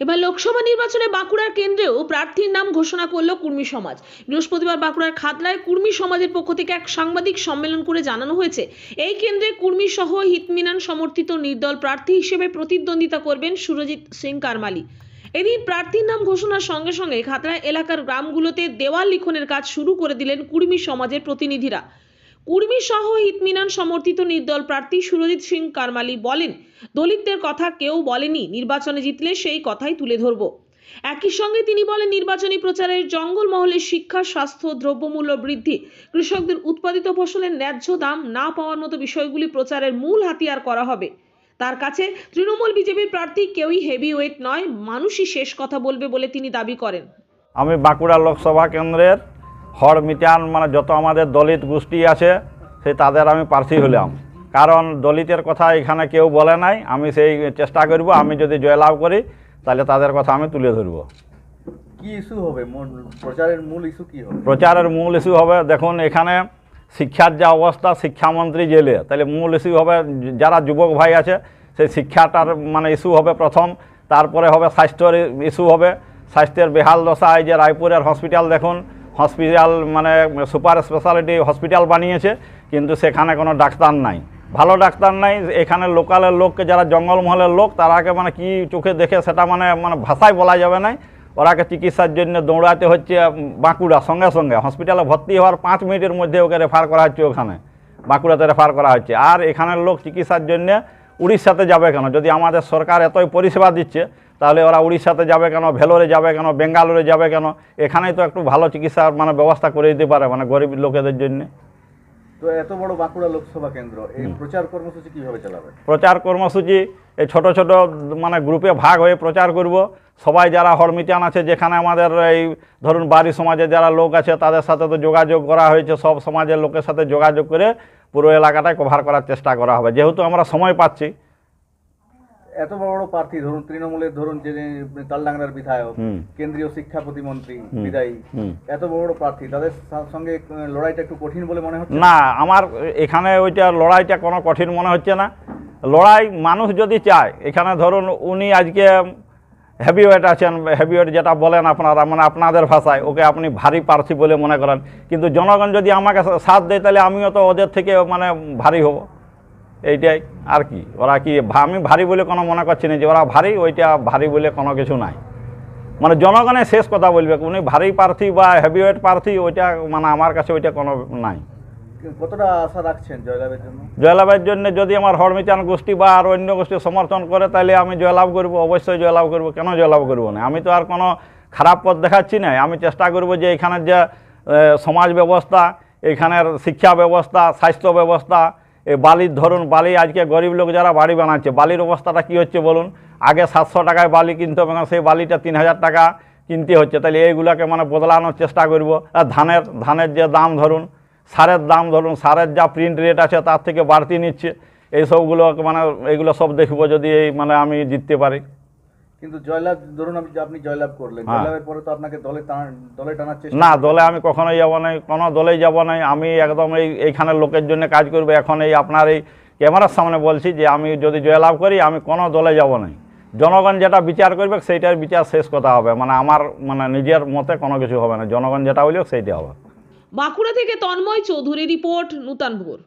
এবার লোকসভা নির্বাচনে বাঁকুড়ার কেন্দ্রেও প্রার্থীর নাম ঘোষণা করল কুর্মী সমাজ। বৃহস্পতিবার বাঁকুড়ার খাতড়ায় কুর্মী সমাজের পক্ষ থেকে এক সাংবাদিক সম্মেলন করে জানানো হয়েছে, এই কেন্দ্রে কুর্মী সহ হিতমিনান সমর্থিত নির্দল প্রার্থী হিসেবে প্রতিদ্বন্দ্বিতা করবেন সুরজিৎ সিং কারমালি। এদিন প্রার্থীর নাম ঘোষণার সঙ্গে সঙ্গে খাতড়া এলাকার গ্রামগুলোতে দেওয়াল লিখনের কাজ শুরু করে দিলেন কুর্মী সমাজের প্রতিনিধিরা। কুর্মী সহ হিতমিনান সমর্থিত নির্দল প্রার্থী সুরজিৎ সিং কারমালি বলেন, দলিতদের কথা কেউ বলেনি, নির্বাচনে জিতলে সেই কথাই তুলে ধরব। একই সঙ্গে তিনি বলেন, নির্বাচনী প্রচারের জঙ্গলমহলের শিক্ষা, স্বাস্থ্য, দ্রব্যমূল্য বৃদ্ধি, কৃষকদের উৎপাদিত ফসলের ন্যায্য দাম না পাওয়ার মতো বিষয়গুলি প্রচারের মূল হাতিয়ার করা হবে। তার কাছে তৃণমূল বিজেপির প্রার্থী কেউই হেভি ওয়েট নয়, মানুষই শেষ কথা বলবে বলে তিনি দাবি করেন। আমি বাঁকুড়া লোকসভা কেন্দ্রের হড় মিটান মানে যত আমাদের দলিত গোষ্ঠী আছে সেই তাদের আমি প্রার্থী হলাম। কারণ দলিতের কথা এখানে কেউ বলে নাই আমি সেই চেষ্টা করব আমি যদি জয়লাভ করি তাহলে তাদের কথা আমি তুলে ধরব। কি ইস্যু হবে? প্রচারের মূল ইস্যু কি হবে? প্রচারের মূল ইস্যু হবে দেখুন এখানে শিক্ষার যা অবস্থা শিক্ষামন্ত্রী জেলে তাহলে মূল ইস্যু হবে যারা যুবক ভাই আছে সেই শিক্ষাটার মানে ইস্যু হবে প্রথম তারপরে হবে স্বাস্থ্যের ইস্যু হবে। স্বাস্থ্যের বেহাল দশা এই যে রায়পুরের হসপিটাল দেখুন হসপিটাল মানে সুপার স্পেশালিটি হসপিটাল বানিয়েছে, কিন্তু সেখানে কোনো ডাক্তার নাই। ভালো ডাক্তার নাই, এখানে লোকালের লোককে, যারা জঙ্গলমহলের লোক, তারাকে মানে কি চোখে দেখে সেটা মানে মানে ভাষায় বলা যাবে না। ওরাকে চিকিৎসার জন্য দৌড়াতে হচ্ছে বাঁকুড়া সঙ্গে সঙ্গে। হসপিটালে ভর্তি হওয়ার পাঁচ মিনিটের মধ্যে ওকে রেফার করা হচ্ছে ওখানে। বাঁকুড়াতে রেফার করা হচ্ছে। আর এখানের লোক চিকিৎসার জন্য উড়িষ্যাতে যাবে কেন? যদি আমাদের সরকার এতই পরিষেবা দিচ্ছে তাহলে ওরা উড়িষ্যাতে যাবে কেন? ভেলোরে যাবে কেন? বেঙ্গালুরে যাবে কেন? এখানেই তো একটু ভালো চিকিৎসার মানে ব্যবস্থা করে দিতে পারে মানে গরিব লোকেদের জন্য। তো এত বড় বাঁকুড়া লোকসভা কেন্দ্র এই প্রচার কর্মসূচি কীভাবে চালাবে? প্রচার কর্মসূচি এই ছোট ছোট মানে গ্রুপে ভাগ হয়ে প্রচার করব। সবাই যারা হরমিটান আছে যেখানে আমাদের এই ধরুন বাড়ি সমাজে যারা লোক আছে তাদের সাথে তো যোগাযোগ করা হয়েছে সব সমাজের লোকের সাথে যোগাযোগ করে পুরো এলাকাটাই কভার করার চেষ্টা করা হবে। যেহেতু আমরা সময় পাচ্ছি। এত বড় বড় প্রার্থী ধরুন তৃণমূলের ধরুন যে তালডাংরার বিধায়ক কেন্দ্রীয় শিক্ষা প্রতিমন্ত্রী বিদায়ী এত বড় বড় প্রার্থী তাদের সঙ্গে লড়াইটা একটু কঠিন বলে মনে হচ্ছে? না আমার এখানে ওইটা লড়াইটা কোনো কঠিন মনে হচ্ছে না। লড়াই মানুষ যদি চায় এখানে ধরুন উনি আজকে হেভিওয়েট আছেন, হেভিওয়েট যেটা বলেন আপনারা মানে আপনাদের ভাষায়, ওকে আপনি ভারী প্রার্থী বলে মনে করেন। কিন্তু জনগণ যদি আমাকে সাথ দেয়, তাহলে আমিও তো ওদের থেকে মানে ভারী হব। এইটাই, আর কি, ওরা কি আমি ভারী বলে কোনো মনে করছি না যে ওরা ভারী, ওইটা ভারী বলে কোনো কিছু নাই। মানে জনগণের শেষ কথা বলবে, উনি ভারী প্রার্থী বা হেভিওয়েট প্রার্থী, ওইটা মানে আমার কাছে ওইটা কোনো নাই। কতটা আশা রাখছেন জয়লাভের জন্য? জয়লাভের জন্য যদি আমার হরমিচান গোষ্ঠী বা আর অন্য গোষ্ঠী সমর্থন করে, তাহলে আমি জয়লাভ করব, অবশ্যই জয়লাভ করব। কেন জয়লাভ করব না? আমি তো আর কোনো খারাপ পথ দেখাচ্ছি না। আমি চেষ্টা করব যে এখানের যে সমাজ ব্যবস্থা, এখানের শিক্ষা ব্যবস্থা, স্বাস্থ্য ব্যবস্থা এই বালির ধরুন, বালি আজকে গরিব লোক যারা বাড়ি বানাচ্ছে, বালির অবস্থাটা কি হচ্ছে বলুন? আগে সাতশো টাকায় বালি কিনতে হবে সেই বালিটা তিন হাজার টাকা কিনতে হচ্ছে। তাহলে এইগুলোকে মানে বদলানোর চেষ্টা করব। আর ধানের ধানের যে দাম ধরুন সারের দাম ধরুন সারের যা প্রিন্ট রেট আছে তার থেকে বাড়তি নিচ্ছে। এই সবগুলো মানে এগুলো সব দেখব যদি এই মানে আমি জিততে পারি। কিন্তু জয়লাভ ধরুন আপনি আপনি জয়লাভ করলেন। হ্যাঁ। জয়লাভের পরে তো আপনাকে দলে টানা- দলে টানার চেষ্টা না দলে আমি কখনোই যাব না কোনো দলেই যাব না আমি একদম এই এইখানের লোকের জন্য কাজ করব। এখন এই আপনার এই ক্যামেরার সামনে বলছি যে আমি যদি জয়লাভ করি আমি কোনো দলে যাব না জনগণ যেটা বিচার করবে সেইটার বিচার শেষ কথা হবে। মানে আমার মানে নিজের মতে কোনো কিছু হবে না। জনগণ যেটা বলবে সেইটা হবে। বাঁকুড়া থেকে তন্ময় চৌধুরী রিপোর্ট নূতন ভোর।